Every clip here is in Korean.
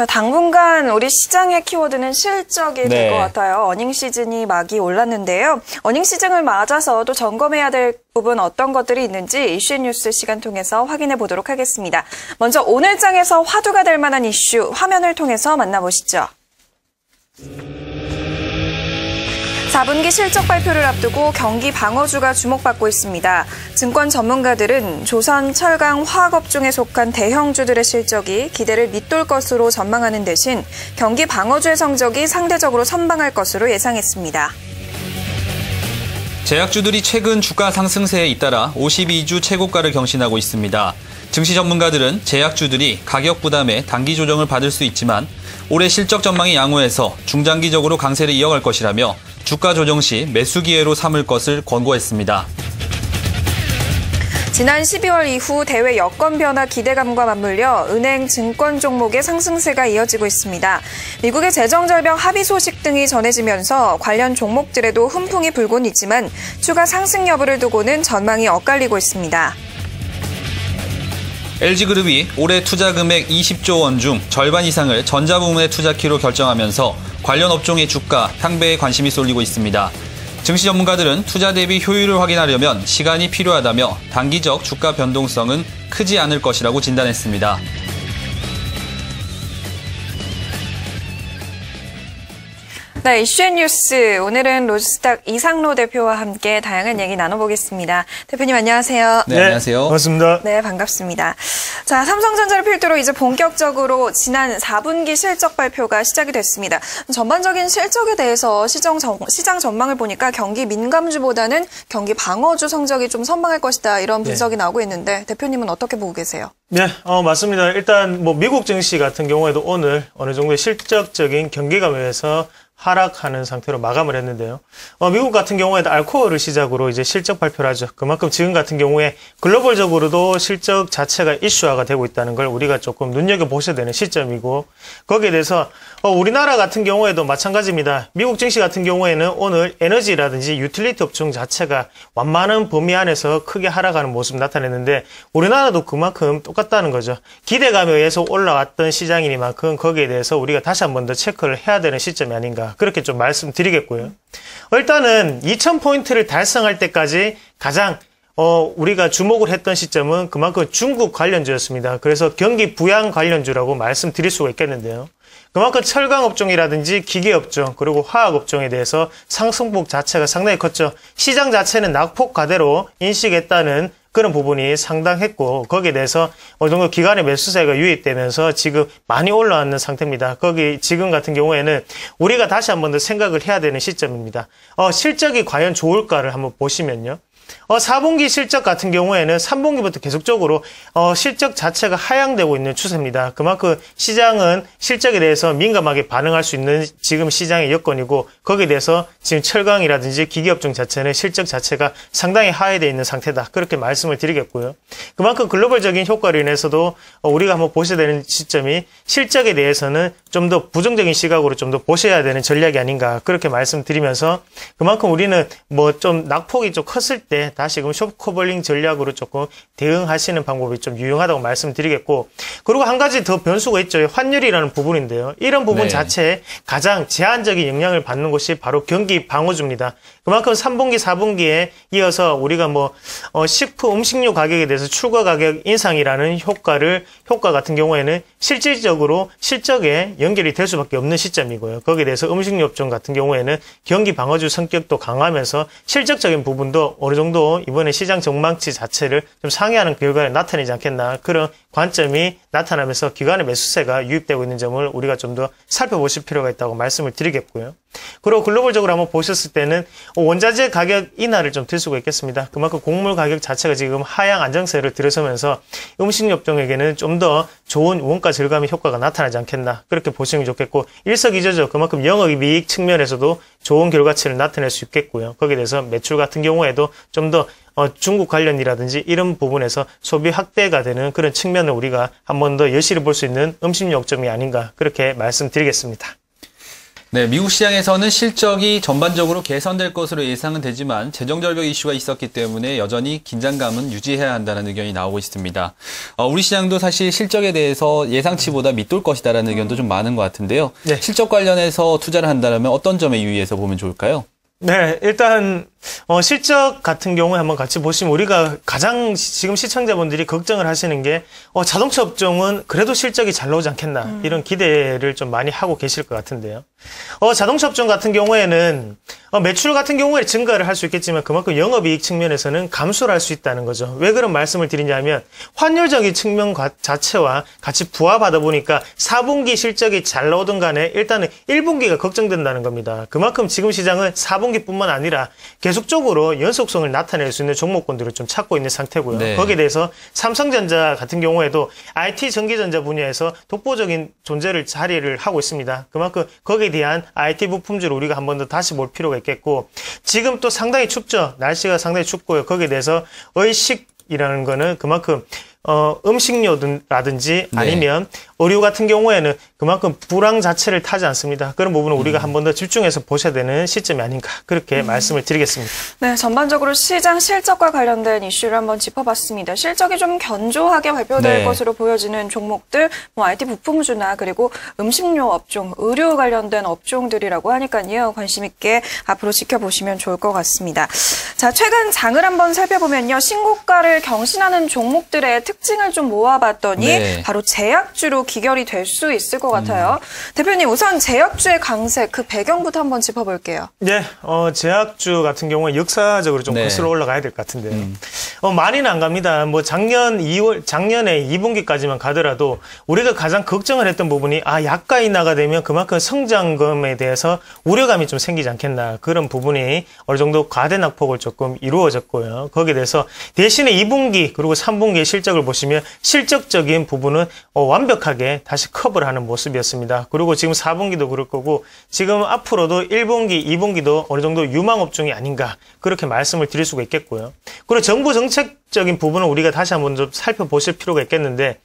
자, 당분간 우리 시장의 키워드는 실적이 될 네. 것 같아요. 어닝 시즌이 막이 올랐는데요. 어닝 시즌을 맞아서 또 점검해야 될 부분 어떤 것들이 있는지 이슈 뉴스 시간 통해서 확인해 보도록 하겠습니다. 먼저 오늘 장에서 화두가 될 만한 이슈 화면을 통해서 만나보시죠. 4분기 실적 발표를 앞두고 경기 방어주가 주목받고 있습니다. 증권 전문가들은 조선, 철강, 화학업 종에 속한 대형주들의 실적이 기대를 밑돌 것으로 전망하는 대신 경기 방어주의 성적이 상대적으로 선방할 것으로 예상했습니다. 제약주들이 최근 주가 상승세에 잇따라 52주 최고가를 경신하고 있습니다. 증시 전문가들은 제약주들이 가격 부담에 단기 조정을 받을 수 있지만 올해 실적 전망이 양호해서 중장기적으로 강세를 이어갈 것이라며 주가 조정 시 매수 기회로 삼을 것을 권고했습니다. 지난 12월 이후 대외 여건 변화 기대감과 맞물려 은행, 증권 종목의 상승세가 이어지고 있습니다. 미국의 재정 절벽 합의 소식 등이 전해지면서 관련 종목들에도 훈풍이 불곤 있지만 추가 상승 여부를 두고는 전망이 엇갈리고 있습니다. LG그룹이 올해 투자 금액 20조 원 중 절반 이상을 전자부문에 투자키로 결정하면서 관련 업종의 주가 향배에 관심이 쏠리고 있습니다. 증시 전문가들은 투자 대비 효율을 확인하려면 시간이 필요하다며 단기적 주가 변동성은 크지 않을 것이라고 진단했습니다. 네, 이슈앤 뉴스. 오늘은 로스닥 이상로 대표와 함께 다양한 얘기 나눠보겠습니다. 대표님 안녕하세요. 네, 안녕하세요. 반갑습니다. 네, 반갑습니다. 자, 삼성전자를 필두로 이제 본격적으로 지난 4분기 실적 발표가 시작이 됐습니다. 전반적인 실적에 대해서 시장, 전, 시장 전망을 보니까 경기 민감주보다는 경기 방어주 성적이 좀 선방할 것이다 이런 분석이 나오고 있는데 대표님은 어떻게 보고 계세요? 네, 어, 맞습니다. 일단 뭐 미국 증시 같은 경우에도 오늘 어느 정도의 실적적인 경계감에서 하락하는 상태로 마감을 했는데요. 어, 미국 같은 경우에도 알코올을 시작으로 이제 실적 발표를 하죠. 그만큼 지금 같은 경우에 글로벌적으로도 실적 자체가 이슈화가 되고 있다는 걸 우리가 조금 눈여겨보셔야 되는 시점이고 거기에 대해서 어, 우리나라 같은 경우에도 마찬가지입니다. 미국 증시 같은 경우에는 오늘 에너지라든지 유틸리티 업종 자체가 완만한 범위 안에서 크게 하락하는 모습 나타냈는데 우리나라도 그만큼 똑같다는 거죠. 기대감에 의해서 올라왔던 시장이니만큼 거기에 대해서 우리가 다시 한 번 더 체크를 해야 되는 시점이 아닌가 그렇게 좀 말씀드리겠고요. 일단은 2,000포인트를 달성할 때까지 가장 어, 우리가 주목을 했던 시점은 그만큼 중국 관련주였습니다. 그래서 경기 부양 관련주라고 말씀드릴 수가 있겠는데요. 그만큼 철강 업종이라든지 기계 업종 그리고 화학 업종에 대해서 상승폭 자체가 상당히 컸죠. 시장 자체는 낙폭 가대로 인식했다는 그런 부분이 상당했고 거기에 대해서 어느 정도 기간의 매수세가 유입되면서 지금 많이 올라왔는 상태입니다. 거기 지금 같은 경우에는 우리가 다시 한 번 더 생각을 해야 되는 시점입니다. 어, 실적이 과연 좋을까를 한번 보시면요. 어, 4분기 실적 같은 경우에는 3분기부터 계속적으로 어, 실적 자체가 하향되고 있는 추세입니다. 그만큼 시장은 실적에 대해서 민감하게 반응할 수 있는 지금 시장의 여건이고 거기에 대해서 지금 철강이라든지 기계업종 자체는 실적 자체가 상당히 하회되어 있는 상태다. 그렇게 말씀을 드리겠고요. 그만큼 글로벌적인 효과로 인해서도 어, 우리가 한번 보셔야 되는 시점이 실적에 대해서는 좀 더 부정적인 시각으로 좀 더 보셔야 되는 전략이 아닌가 그렇게 말씀드리면서 그만큼 우리는 뭐 좀 낙폭이 좀 컸을 때 다시금 쇼커벌링 전략으로 조금 대응하시는 방법이 좀 유용하다고 말씀드리겠고 그리고 한 가지 더 변수가 있죠 환율이라는 부분인데요 이런 부분 네. 자체에 가장 제한적인 영향을 받는 것이 바로 경기 방어주입니다 그만큼 3분기 4분기에 이어서 우리가 뭐 어, 식품 음식료 가격에 대해서 출가 가격 인상이라는 효과를 효과 같은 경우에는 실질적으로 실적에 연결이 될 수밖에 없는 시점이고요. 거기에 대해서 음식료 업종 같은 경우에는 경기 방어주 성격도 강하면서 실적적인 부분도 어느 정도 이번에 시장 전망치 자체를 좀 상회하는 결과를 나타내지 않겠나 그런 관점이 나타나면서 기관의 매수세가 유입되고 있는 점을 우리가 좀 더 살펴보실 필요가 있다고 말씀을 드리겠고요. 그리고 글로벌적으로 한번 보셨을 때는 원자재 가격 인하를 좀 들 수가 있겠습니다. 그만큼 곡물 가격 자체가 지금 하향 안정세를 들어서면서 음식료 업종에게는 좀 더 좋은 원가 절감의 효과가 나타나지 않겠나 그렇게 보시면 좋겠고 일석이조죠. 그만큼 영업이익 측면에서도 좋은 결과치를 나타낼 수 있겠고요. 거기에 대해서 매출 같은 경우에도 좀더 어, 중국 관련이라든지 이런 부분에서 소비 확대가 되는 그런 측면을 우리가 한 번더 여실히 볼 수 있는 음식료 업종이 아닌가 그렇게 말씀드리겠습니다. 네, 미국 시장에서는 실적이 전반적으로 개선될 것으로 예상은 되지만 재정 절벽 이슈가 있었기 때문에 여전히 긴장감은 유지해야 한다는 의견이 나오고 있습니다. 어, 우리 시장도 사실 실적에 대해서 예상치보다 밑돌 것이다라는 의견도 좀 많은 것 같은데요. 네. 실적 관련해서 투자를 한다면 어떤 점에 유의해서 보면 좋을까요? 네, 일단 어, 실적 같은 경우에 한번 같이 보시면 우리가 가장 시- 지금 시청자분들이 걱정을 하시는 게 어, 자동차 업종은 그래도 실적이 잘 나오지 않겠나 이런 기대를 좀 많이 하고 계실 것 같은데요. 어, 자동차 업종 같은 경우에는 어, 매출 같은 경우에 증가를 할 수 있겠지만 그만큼 영업이익 측면에서는 감소를 할 수 있다는 거죠. 왜 그런 말씀을 드리냐면 환율적인 측면 과- 자체와 같이 부합하다 보니까 4분기 실적이 잘 나오든 간에 일단은 1분기가 걱정된다는 겁니다. 그만큼 지금 시장은 4분기뿐만 아니라 계속 적으로 연속성을 나타낼 수 있는 종목군들을 좀 찾고 있는 상태고요. 네. 거기에 대해서 삼성전자 같은 경우에도 IT 전기전자 분야에서 독보적인 존재를 자리를 하고 있습니다. 그만큼 거기에 대한 IT 부품주를 우리가 한 번 더 다시 볼 필요가 있겠고 지금 또 상당히 춥죠. 날씨가 상당히 춥고요. 거기에 대해서 의식이라는 거는 그만큼 어, 음식료라든지 네. 아니면 의류 같은 경우에는 그만큼 불황 자체를 타지 않습니다. 그런 부분은 우리가 한 번 더 집중해서 보셔야 되는 시점이 아닌가 그렇게 말씀을 드리겠습니다. 네, 전반적으로 시장 실적과 관련된 이슈를 한번 짚어봤습니다. 실적이 좀 견조하게 발표될 네. 것으로 보여지는 종목들, 뭐 IT 부품주나 그리고 음식료 업종, 의료 관련된 업종들이라고 하니까요. 관심 있게 앞으로 지켜보시면 좋을 것 같습니다. 자, 최근 장을 한번 살펴보면요. 신고가를 경신하는 종목들의 특징을 좀 모아봤더니 네. 바로 제약주로 기결이 될 수 있을 것 같아요. 대표님, 우선 제약주의 강세 그 배경부터 한번 짚어볼게요. 네, 어, 제약주 같은 경우는 역사적으로 좀 네. 거슬러 올라가야 될 것 같은데요. 어, 많이는 안 갑니다. 뭐 작년 2월, 작년에 2분기까지만 가더라도 우리가 가장 걱정을 했던 부분이 아, 약가 인하가 되면 그만큼 성장금에 대해서 우려감이 좀 생기지 않겠나. 그런 부분이 어느 정도 과대 낙폭을 조금 이루어졌고요. 거기에 대해서 대신에 2분기 그리고 3분기의 실적을 보시면 실적적인 부분은 어, 완벽하게 다시 커버를 하는 모습이었습니다. 그리고 지금 4분기도 그럴 거고 지금 앞으로도 1분기, 2분기도 어느 정도 유망 업종이 아닌가 그렇게 말씀을 드릴 수가 있겠고요. 그리고 정부 정책적인 부분은 우리가 다시 한번 좀 살펴보실 필요가 있겠는데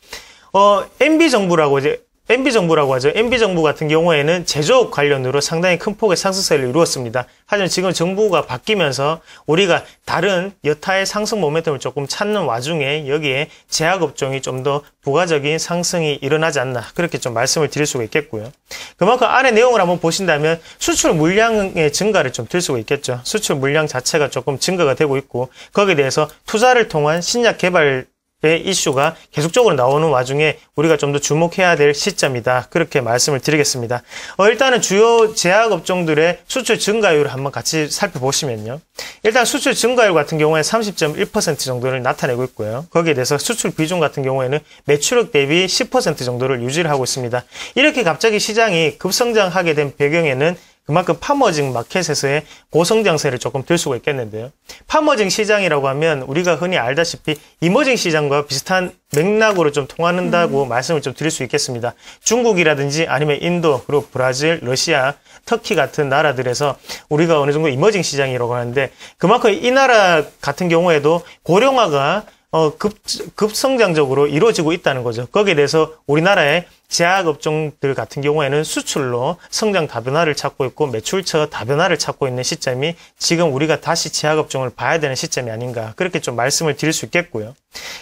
어, MB 정부라고 이제 MB 정부라고 하죠. MB 정부 같은 경우에는 제조업 관련으로 상당히 큰 폭의 상승세를 이루었습니다. 하지만 지금 정부가 바뀌면서 우리가 다른 여타의 상승 모멘텀을 조금 찾는 와중에 여기에 제약 업종이 좀 더 부가적인 상승이 일어나지 않나 그렇게 좀 말씀을 드릴 수가 있겠고요. 그만큼 안에 내용을 한번 보신다면 수출 물량의 증가를 좀 들 수가 있겠죠. 수출 물량 자체가 조금 증가가 되고 있고 거기에 대해서 투자를 통한 신약 개발 의 이슈가 계속적으로 나오는 와중에 우리가 좀 더 주목해야 될 시점이다. 그렇게 말씀을 드리겠습니다. 어, 일단은 주요 제약 업종들의 수출 증가율을 한번 같이 살펴보시면요. 일단 수출 증가율 같은 경우에 30.1% 정도를 나타내고 있고요. 거기에 대해서 수출 비중 같은 경우에는 매출액 대비 10% 정도를 유지를 하고 있습니다. 이렇게 갑자기 시장이 급성장하게 된 배경에는 그만큼 파머징 마켓에서의 고성장세를 조금 들 수가 있겠는데요. 파머징 시장이라고 하면 우리가 흔히 알다시피 이머징 시장과 비슷한 맥락으로 좀 통하는다고 말씀을 좀 드릴 수 있겠습니다. 중국이라든지 아니면 인도, 그리고 브라질, 러시아, 터키 같은 나라들에서 우리가 어느 정도 이머징 시장이라고 하는데 그만큼 이 나라 같은 경우에도 고령화가 어, 급, 급성장적으로 이루어지고 있다는 거죠. 거기에 대해서 우리나라의 제약 업종들 같은 경우에는 수출로 성장 다변화를 찾고 있고 매출처 다변화를 찾고 있는 시점이 지금 우리가 다시 제약 업종을 봐야 되는 시점이 아닌가 그렇게 좀 말씀을 드릴 수 있겠고요.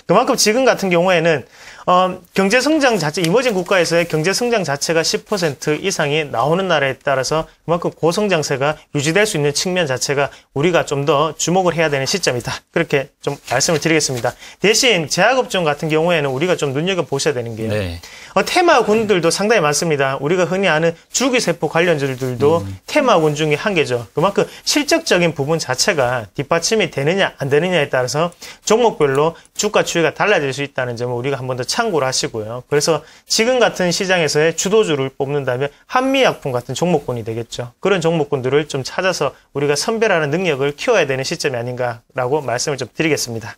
그만큼 지금 같은 경우에는 어, 경제 성장 자체 이머징 국가에서의 경제 성장 자체가 10% 이상이 나오는 나라에 따라서 그만큼 고성장세가 유지될 수 있는 측면 자체가 우리가 좀 더 주목을 해야 되는 시점이다. 그렇게 좀 말씀을 드리겠습니다. 대신 제약 업종 같은 경우에는 우리가 좀 눈여겨 보셔야 되는 게요. 네. 어, 테마군들도 상당히 많습니다. 우리가 흔히 아는 줄기세포 관련주들도 테마군 중에 한 개죠. 그만큼 실적적인 부분 자체가 뒷받침이 되느냐 안 되느냐에 따라서 종목별로 주가 추이가 달라질 수 있다는 점을 우리가 한 번 더 참고를 하시고요. 그래서 지금 같은 시장에서의 주도주를 뽑는다면 한미약품 같은 종목군이 되겠죠. 그런 종목군들을 좀 찾아서 우리가 선별하는 능력을 키워야 되는 시점이 아닌가라고 말씀을 좀 드리겠습니다.